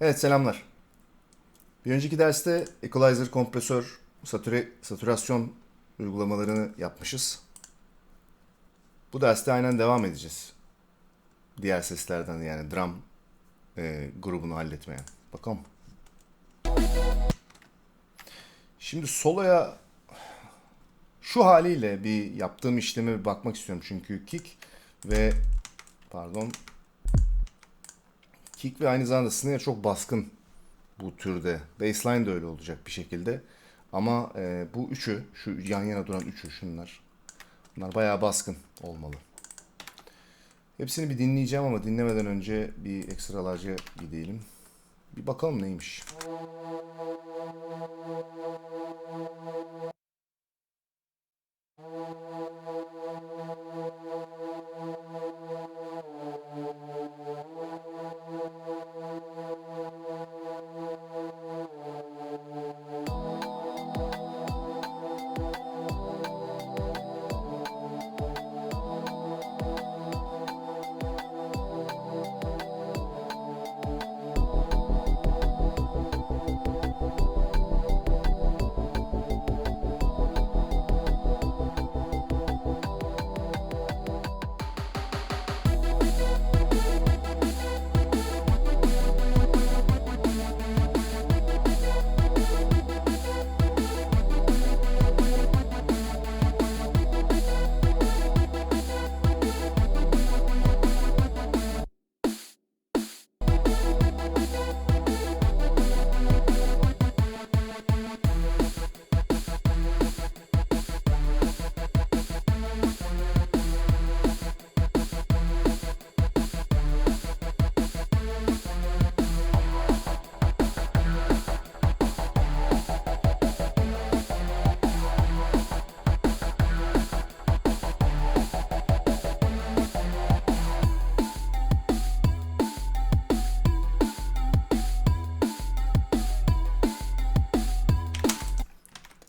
Evet selamlar. Bir önceki derste equalizer, kompresör, satüre, satürasyon uygulamalarını yapmışız. Bu derste aynen devam edeceğiz. Diğer seslerden yani drum e, grubunu halletmeye. Bakalım. Şimdi soloya şu haliyle bir yaptığım işleme bir bakmak istiyorum. Çünkü kick ve pardon kick ve aynı zamanda snare çok baskın bu türde. Bassline de öyle olacak bir şekilde. Ama e, bu üçü, şu yan yana duran üçü şunlar. Bunlar bayağı baskın olmalı. Hepsini bir dinleyeceğim ama dinlemeden önce bir ekstralarca gidelim. Bir bakalım neymiş.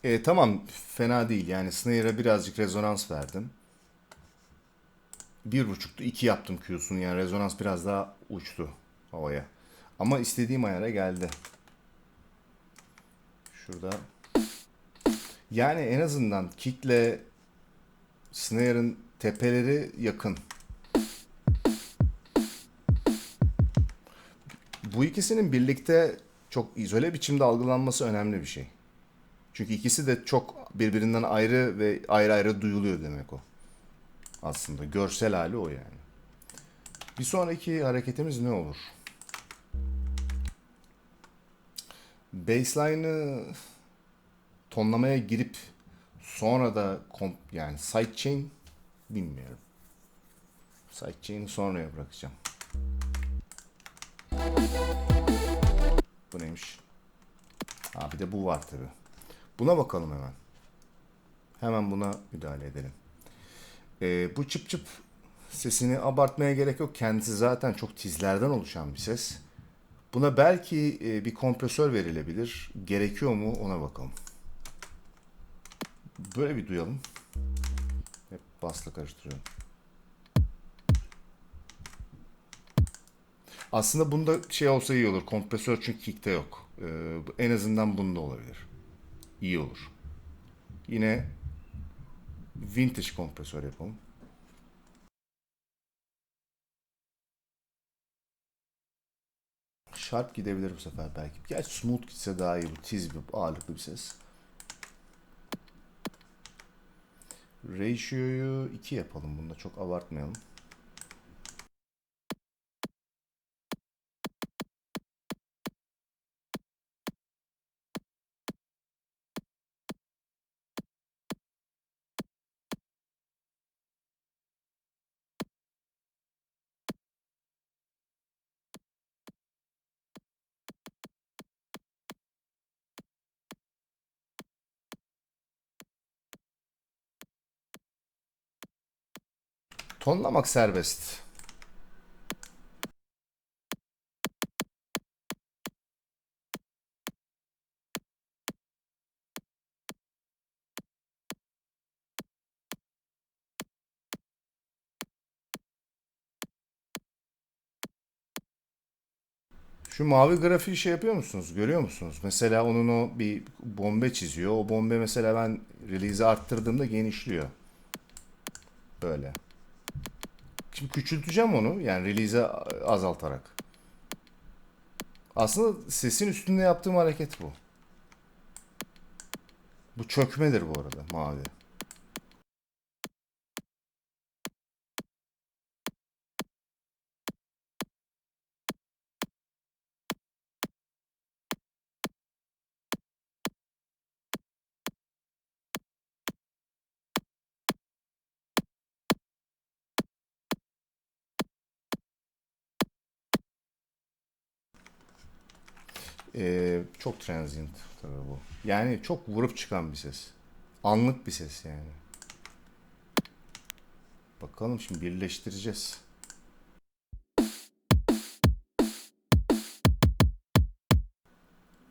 E, tamam fena değil yani snare'a birazcık rezonans verdim. Bir buçuktu iki yaptım Q'sunu yani rezonans biraz daha uçtu havaya. Ama istediğim ayara geldi. Şurada. Yani en azından kickle snare'ın tepeleri yakın. Bu ikisinin birlikte çok izole biçimde algılanması önemli bir şey. Çünkü ikisi de çok birbirinden ayrı ve ayrı ayrı duyuluyor demek o. Aslında görsel hali o yani. Bir sonraki hareketimiz ne olur? Bassline'ı tonlamaya girip sonra da komp yani sidechain bilmiyorum. Sidechain'i sonraya bırakacağım. Bu neymiş? Ha bir de bu var tabi. Buna bakalım hemen. Hemen buna müdahale edelim. Ee, bu çıp çıp sesini abartmaya gerek yok. Kendisi zaten çok tizlerden oluşan bir ses. Buna belki e, bir kompresör verilebilir. Gerekiyor mu ona bakalım. Böyle bir duyalım. Hep basla karıştırıyorum. Aslında bunda şey olsa iyi olur. Kompresör çünkü kick'te yok. Ee, en azından bunda olabilir. İyi olur. Yine vintage kompresör yapalım. Sharp gidebilir bu sefer belki. Gerçi smooth gitse daha iyi bu. Tiz bir ağırlıklı bir ses. Ratio'yu 2 yapalım bunda. Çok abartmayalım. Tonlamak serbest. Şu mavi grafiği şey yapıyor musunuz? Görüyor musunuz? Mesela onun o bir bombe çiziyor. O bombe mesela ben release'i arttırdığımda genişliyor. Böyle. Şimdi küçülteceğim onu. Yani release'i azaltarak. Aslında sesin üstünde yaptığım hareket bu. Bu çökmedir bu arada mavi. Ee, çok transient tabii bu. Yani çok vurup çıkan bir ses. Anlık bir ses yani. Bakalım şimdi birleştireceğiz.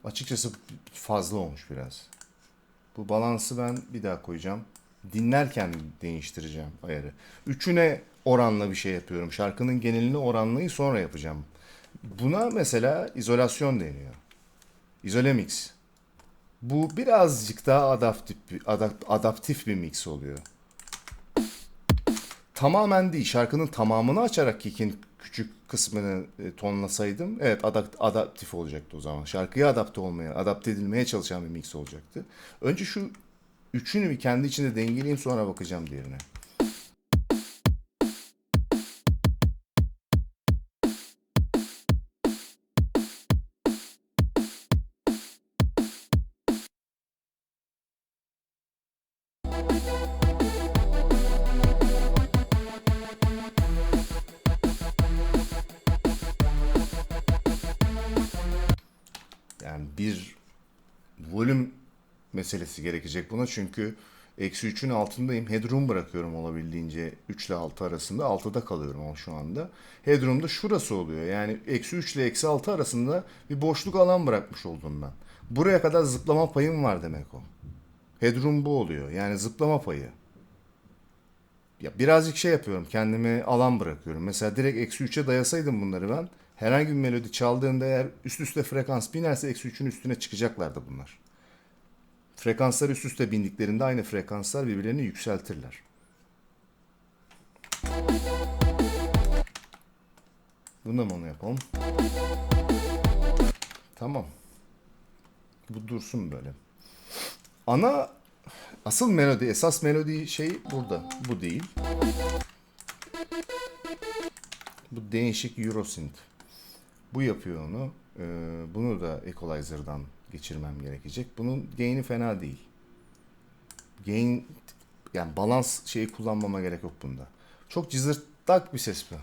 Açıkçası fazla olmuş biraz. Bu balansı ben bir daha koyacağım. Dinlerken değiştireceğim ayarı. Üçüne oranla bir şey yapıyorum. Şarkının genelini oranlayı sonra yapacağım. Buna mesela izolasyon deniyor. İzole mix. Bu birazcık daha adaptif, adap- adaptif bir mix oluyor. Tamamen değil. Şarkının tamamını açarak kick'in küçük kısmını e, tonlasaydım evet adap- adaptif olacaktı o zaman. Şarkıya adapte olmaya, adapte edilmeye çalışan bir mix olacaktı. Önce şu üçünü bir kendi içinde dengeleyeyim sonra bakacağım diğerine. Meselesi gerekecek buna çünkü eksi 3'ün altındayım. Headroom bırakıyorum olabildiğince 3 ile 6 arasında. 6'da kalıyorum ama şu anda. Headroom da şurası oluyor. Yani eksi 3 ile eksi 6 arasında bir boşluk alan bırakmış oldum ben. Buraya kadar zıplama payım var demek o. Headroom bu oluyor. Yani zıplama payı. Ya birazcık şey yapıyorum. Kendime alan bırakıyorum. Mesela direkt eksi 3'e dayasaydım bunları ben. Herhangi bir melodi çaldığında eğer üst üste frekans binerse eksi 3'ün üstüne çıkacaklardı bunlar. Frekanslar üst üste bindiklerinde aynı frekanslar birbirlerini yükseltirler. Bunu da mı onu yapalım? Tamam. Bu dursun böyle. Ana asıl melodi, esas melodi şey burada. Bu değil. Bu değişik Eurosynth. Bu yapıyor onu. Ee, bunu da Equalizer'dan geçirmem gerekecek. Bunun gain'i fena değil. Gain yani balans şeyi kullanmama gerek yok bunda. Çok cızırtlak bir ses bu.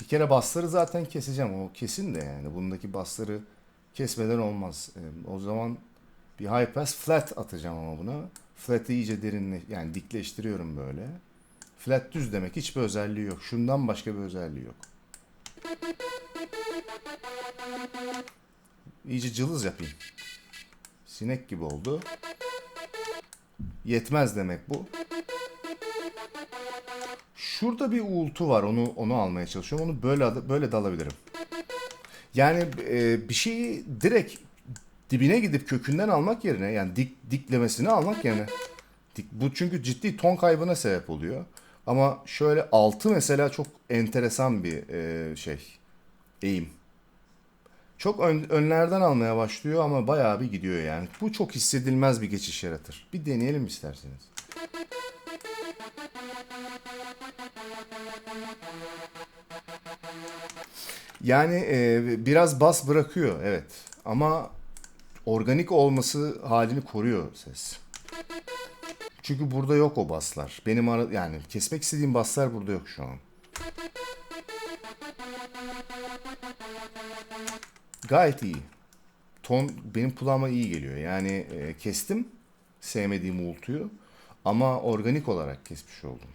Bir kere basları zaten keseceğim. O kesin de yani. Bundaki basları kesmeden olmaz. Ee, O zaman bir high pass flat atacağım ama buna. Flat'ı iyice derinle yani dikleştiriyorum böyle. Flat düz demek hiçbir özelliği yok. Şundan başka bir özelliği yok. İyice cılız yapayım. Sinek gibi oldu. Yetmez demek bu. Şurada bir uğultu var. Onu onu almaya çalışıyorum. Onu böyle böyle de alabilirim. Yani e, bir şeyi direkt dibine gidip kökünden almak yerine yani dik diklemesini almak yerine dik, bu çünkü ciddi ton kaybına sebep oluyor. Ama şöyle altı mesela çok enteresan bir e, şey eğim. Çok ön- önlerden almaya başlıyor ama bayağı bir gidiyor yani. Bu çok hissedilmez bir geçiş yaratır. Bir deneyelim isterseniz. Yani e, biraz bas bırakıyor evet. Ama organik olması halini koruyor ses. Çünkü burada yok o baslar. Benim ara, yani kesmek istediğim baslar burada yok şu an. Gayet iyi. Ton benim kulağıma iyi geliyor. Yani e, kestim sevmediğim uğultuyu ama organik olarak kesmiş oldum.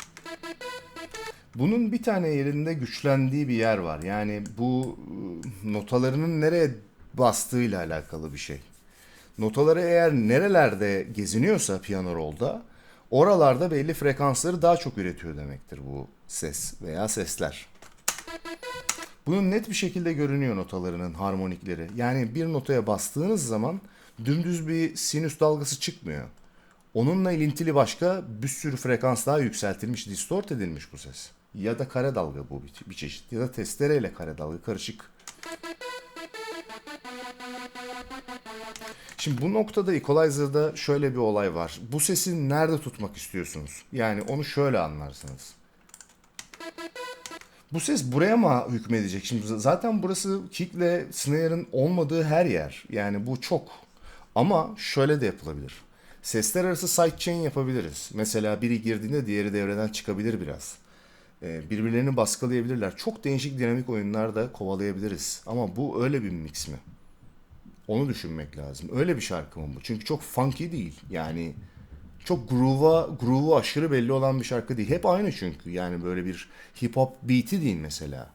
Bunun bir tane yerinde güçlendiği bir yer var. Yani bu e, notalarının nereye bastığıyla alakalı bir şey. Notaları eğer nerelerde geziniyorsa piyano rolda oralarda belli frekansları daha çok üretiyor demektir bu ses veya sesler. Bunun net bir şekilde görünüyor notalarının harmonikleri. Yani bir notaya bastığınız zaman dümdüz bir sinüs dalgası çıkmıyor. Onunla ilintili başka bir sürü frekans daha yükseltilmiş, distort edilmiş bu ses. Ya da kare dalga bu bir, çeşit. Ya da testereyle kare dalga karışık. Şimdi bu noktada equalizer'da şöyle bir olay var. Bu sesi nerede tutmak istiyorsunuz? Yani onu şöyle anlarsınız. Bu ses buraya mı hükmedecek? Şimdi zaten burası kickle snare'ın olmadığı her yer. Yani bu çok. Ama şöyle de yapılabilir. Sesler arası sidechain yapabiliriz. Mesela biri girdiğinde diğeri devreden çıkabilir biraz. Ee, birbirlerini baskılayabilirler. Çok değişik dinamik oyunlar da kovalayabiliriz. Ama bu öyle bir mix mi? Onu düşünmek lazım. Öyle bir şarkı mı bu? Çünkü çok funky değil. Yani çok groove'a, groove'u aşırı belli olan bir şarkı değil. Hep aynı çünkü. Yani böyle bir hip hop beat'i değil mesela.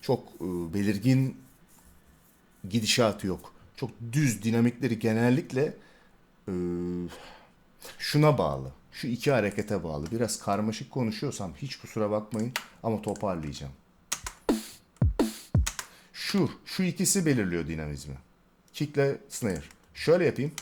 Çok e, belirgin gidişatı yok. Çok düz dinamikleri genellikle e, şuna bağlı. Şu iki harekete bağlı. Biraz karmaşık konuşuyorsam hiç kusura bakmayın ama toparlayacağım. Şu, şu ikisi belirliyor dinamizmi. Kickle snare. Şöyle yapayım.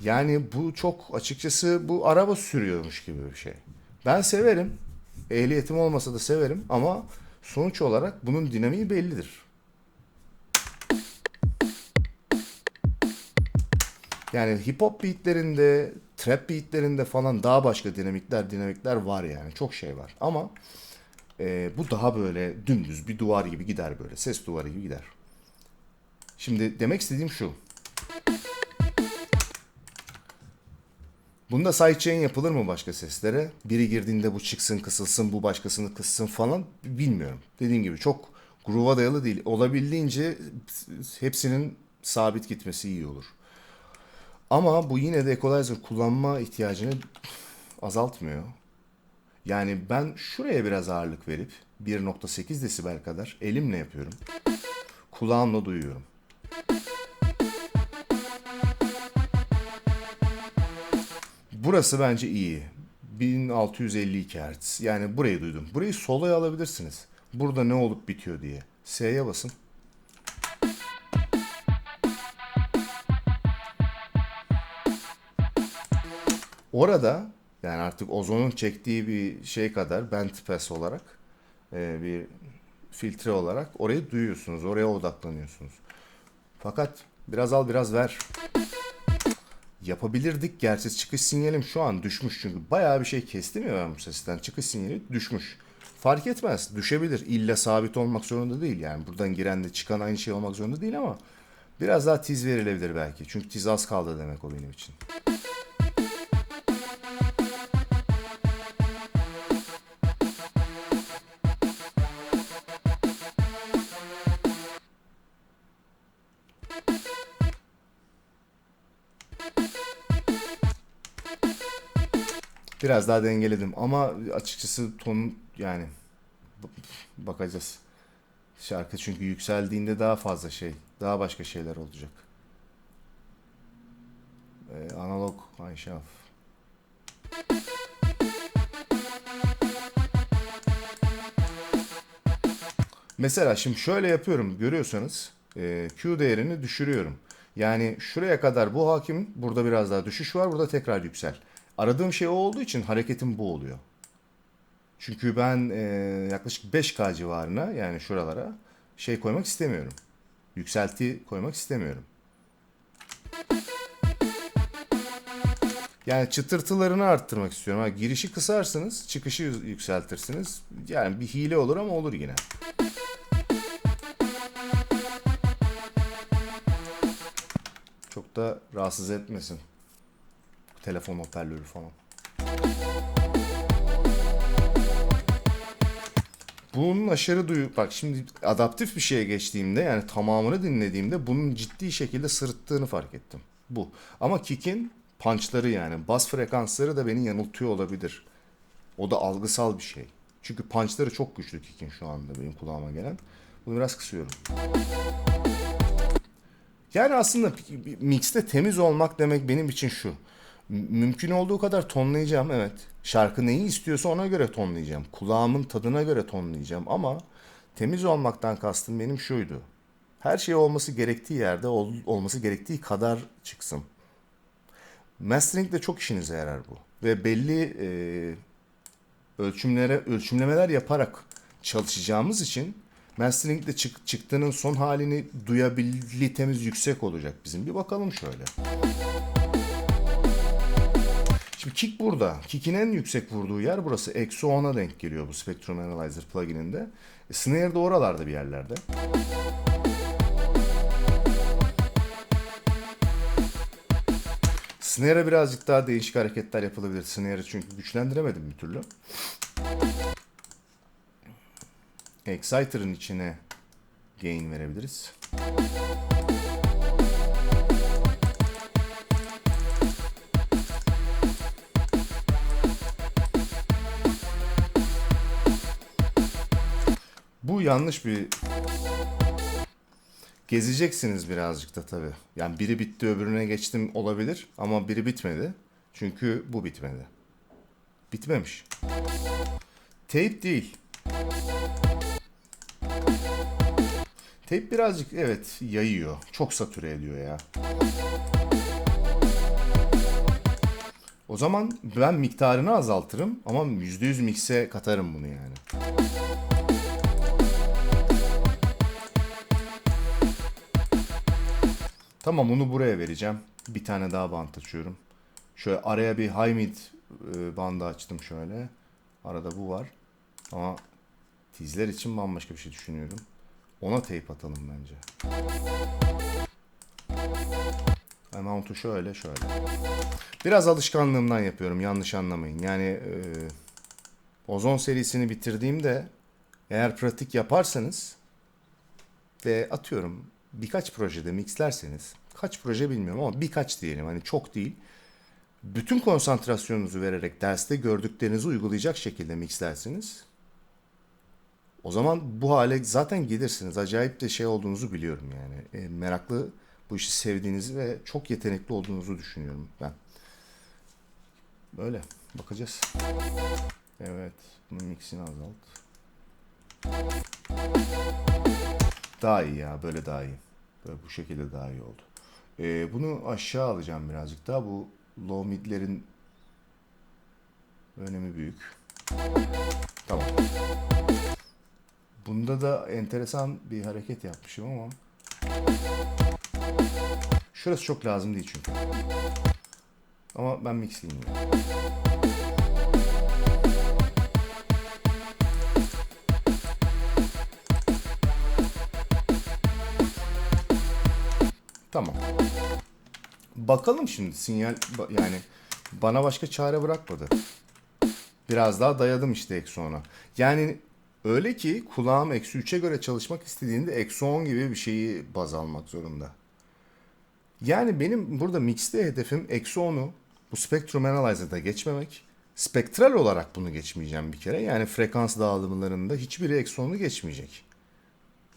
Yani bu çok açıkçası bu araba sürüyormuş gibi bir şey. Ben severim. Ehliyetim olmasa da severim ama sonuç olarak bunun dinamiği bellidir. Yani hip hop beatlerinde, trap beatlerinde falan daha başka dinamikler, dinamikler var yani. Çok şey var. Ama e, bu daha böyle dümdüz bir duvar gibi gider böyle. Ses duvarı gibi gider. Şimdi demek istediğim şu. Bunda sidechain yapılır mı başka seslere? Biri girdiğinde bu çıksın, kısılsın, bu başkasını kıssın falan bilmiyorum. Dediğim gibi çok groove'a dayalı değil. Olabildiğince hepsinin sabit gitmesi iyi olur. Ama bu yine de equalizer kullanma ihtiyacını azaltmıyor. Yani ben şuraya biraz ağırlık verip 1.8 desibel kadar elimle yapıyorum. Kulağımla duyuyorum. Burası bence iyi. 1652 Hz. Yani burayı duydum. Burayı soloya alabilirsiniz. Burada ne olup bitiyor diye. S'ye basın. Orada yani artık ozonun çektiği bir şey kadar band pass olarak e, bir filtre olarak orayı duyuyorsunuz. Oraya odaklanıyorsunuz. Fakat biraz al biraz ver. Yapabilirdik gerçi çıkış sinyalim şu an düşmüş çünkü bayağı bir şey kestim ya ben bu sesten. Çıkış sinyali düşmüş. Fark etmez. Düşebilir. İlla sabit olmak zorunda değil. Yani buradan girenle çıkan aynı şey olmak zorunda değil ama biraz daha tiz verilebilir belki. Çünkü tiz az kaldı demek o benim için. Biraz daha dengeledim ama açıkçası ton yani bakacağız. Şarkı çünkü yükseldiğinde daha fazla şey, daha başka şeyler olacak. Ee, analog Ayşaf. Mesela şimdi şöyle yapıyorum görüyorsanız e, Q değerini düşürüyorum. Yani şuraya kadar bu hakim burada biraz daha düşüş var burada tekrar yüksel. Aradığım şey o olduğu için hareketim bu oluyor. Çünkü ben e, yaklaşık 5K civarına yani şuralara şey koymak istemiyorum. Yükselti koymak istemiyorum. Yani çıtırtılarını arttırmak istiyorum. Ha, girişi kısarsınız, çıkışı yükseltirsiniz. Yani bir hile olur ama olur yine. Çok da rahatsız etmesin telefon hoparlörü falan. Bunun aşırı duyu... Bak şimdi adaptif bir şeye geçtiğimde yani tamamını dinlediğimde bunun ciddi şekilde sırıttığını fark ettim. Bu. Ama kick'in punchları yani bas frekansları da beni yanıltıyor olabilir. O da algısal bir şey. Çünkü punchları çok güçlü Kick'in şu anda benim kulağıma gelen. Bunu biraz kısıyorum. Yani aslında mixte temiz olmak demek benim için şu. Mümkün olduğu kadar tonlayacağım evet. Şarkı neyi istiyorsa ona göre tonlayacağım. Kulağımın tadına göre tonlayacağım ama temiz olmaktan kastım benim şuydu. Her şey olması gerektiği yerde ol, olması gerektiği kadar çıksın. Mastering de çok işinize yarar bu. Ve belli e, ölçümlere ölçümlemeler yaparak çalışacağımız için mastering'de çık, çıktığının son halini duyabilitemiz yüksek olacak bizim. Bir bakalım şöyle. Şimdi kick burada. Kick'in en yüksek vurduğu yer burası. Eksi 10'a denk geliyor bu Spectrum Analyzer plugin'inde. E, snare de oralarda bir yerlerde. Snare'e birazcık daha değişik hareketler yapılabilir. Snare'ı çünkü güçlendiremedim bir türlü. Exciter'ın içine gain verebiliriz. Yanlış bir gezeceksiniz birazcık da tabii. Yani biri bitti öbürüne geçtim olabilir ama biri bitmedi. Çünkü bu bitmedi. Bitmemiş. Tape değil. Tape birazcık evet yayıyor. Çok satüre ediyor ya. O zaman ben miktarını azaltırım ama %100 mikse katarım bunu yani. Tamam onu buraya vereceğim. Bir tane daha bant açıyorum. Şöyle araya bir high mid e, bandı açtım şöyle. Arada bu var. Ama tizler için bambaşka bir şey düşünüyorum. Ona tape atalım bence. Amount'u şöyle şöyle. Biraz alışkanlığımdan yapıyorum yanlış anlamayın. Yani e, Ozon serisini bitirdiğimde eğer pratik yaparsanız ve atıyorum birkaç projede mixlerseniz kaç proje bilmiyorum ama birkaç diyelim hani çok değil. Bütün konsantrasyonunuzu vererek derste gördüklerinizi uygulayacak şekilde mixlersiniz. O zaman bu hale zaten gelirsiniz. Acayip de şey olduğunuzu biliyorum yani. E, meraklı, bu işi sevdiğinizi ve çok yetenekli olduğunuzu düşünüyorum ben. Böyle bakacağız. Evet, bunun mixini azalt. Daha iyi ya, böyle daha iyi. Böyle bu şekilde daha iyi oldu. E, bunu aşağı alacağım birazcık daha. Bu low midlerin önemi büyük. Tamam. Bunda da enteresan bir hareket yapmışım ama şurası çok lazım değil çünkü. Ama ben mixleyeyim ya. Tamam. Bakalım şimdi sinyal yani bana başka çare bırakmadı. Biraz daha dayadım işte eksi ona. Yani öyle ki kulağım eksi 3'e göre çalışmak istediğinde eksi 10 gibi bir şeyi baz almak zorunda. Yani benim burada mixte hedefim eksi 10'u bu Spectrum Analyzer'da geçmemek. Spektral olarak bunu geçmeyeceğim bir kere. Yani frekans dağılımlarında hiçbiri eksi 10'u geçmeyecek.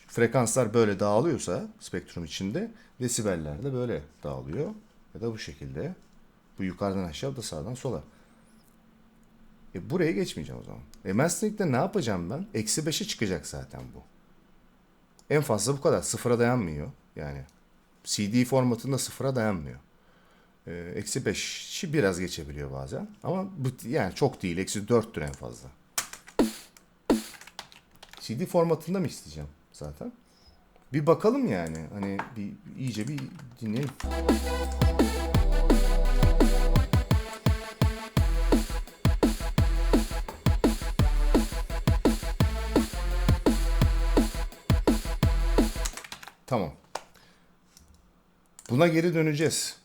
Frekanslar böyle dağılıyorsa spektrum içinde desibeller de böyle dağılıyor. Ya da bu şekilde. Bu yukarıdan aşağı da sağdan sola. E buraya geçmeyeceğim o zaman. E mastering'de ne yapacağım ben? Eksi 5'e çıkacak zaten bu. En fazla bu kadar. Sıfıra dayanmıyor. Yani CD formatında sıfıra dayanmıyor. E, eksi 5'i biraz geçebiliyor bazen. Ama bu, yani çok değil. Eksi 4'tür en fazla. CD formatında mı isteyeceğim zaten? Bir bakalım yani. Hani bir iyice bir dinleyelim. Tamam. Buna geri döneceğiz.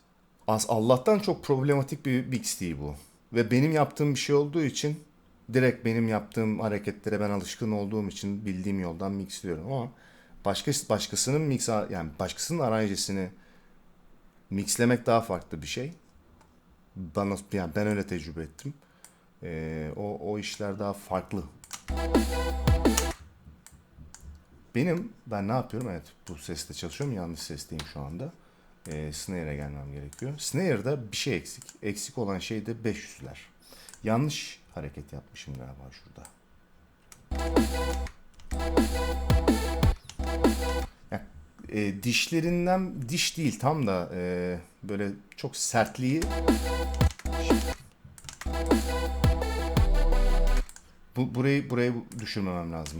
Az Allah'tan çok problematik bir mix değil bu. Ve benim yaptığım bir şey olduğu için direkt benim yaptığım hareketlere ben alışkın olduğum için bildiğim yoldan mixliyorum ama başka başkasının mix yani başkasının aranjesini mixlemek daha farklı bir şey. Bana yani ben öyle tecrübe ettim. Ee, o o işler daha farklı Benim, ben ne yapıyorum? Evet, bu seste çalışıyorum. Yanlış sesteyim şu anda. Ee, snare'e gelmem gerekiyor. Snare'da bir şey eksik. Eksik olan şey de 500'ler. Yanlış hareket yapmışım galiba şurada. Ya, e, dişlerinden diş değil tam da e, böyle çok sertliği bu burayı buraya düşürmemem lazım.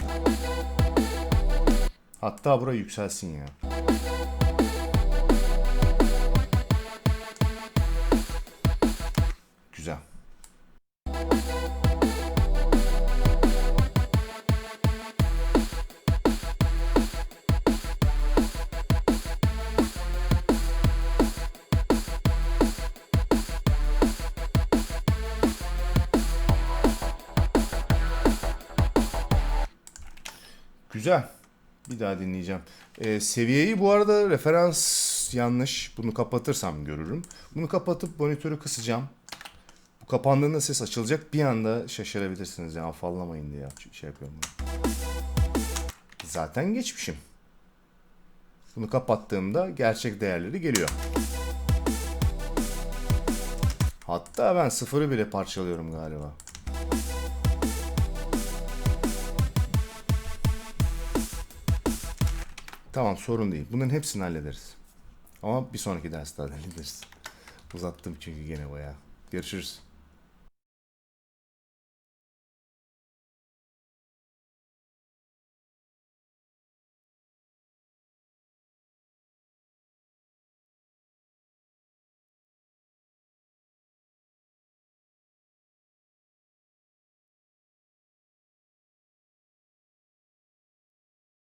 Hatta burayı yükselsin ya. Güzel. Bir daha dinleyeceğim. Ee, seviyeyi bu arada referans yanlış. Bunu kapatırsam görürüm. Bunu kapatıp monitörü kısacağım. Bu kapandığında ses açılacak. Bir anda şaşırabilirsiniz. Yani afallamayın diye şey yapıyorum. Zaten geçmişim. Bunu kapattığımda gerçek değerleri geliyor. Hatta ben sıfırı bile parçalıyorum galiba. Tamam sorun değil. Bunların hepsini hallederiz. Ama bir sonraki derste hallederiz. Uzattım çünkü gene bayağı. Görüşürüz.